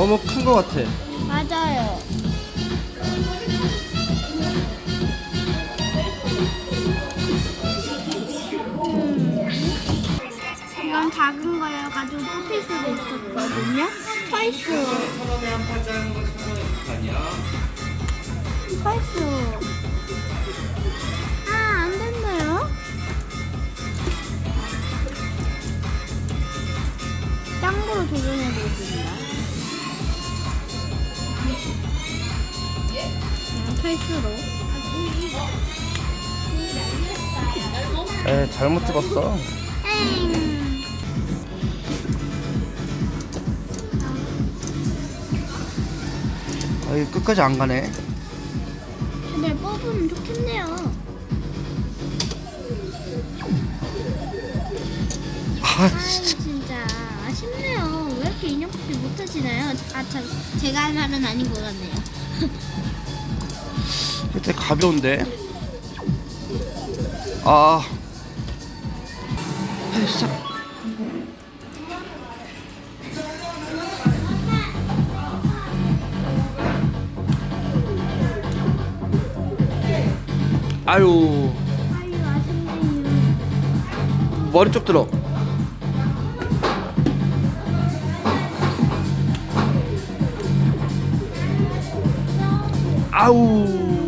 너무 큰거 같아. 맞아요. 음. 이건 작은 거여가지고 뽑힐 수도 있었거든요. 철수. 철수. 아, 안 됐나요? 짱구로 도전해보겠습니다. 음, 철수로. 에 잘못 찍었어. 엥. 아 이거 끝까지 안 가네. 근데 뽑으면 좋겠네요. 아 아유 진짜. 진짜 아쉽네요. 왜 이렇게 인형 뽑기 못하시나요? 아 참 제가 한 말은 아닌 것 같네요. 그때 가벼운데. 아. 아, 시작. 아유. 머리 쪽 들어. 아우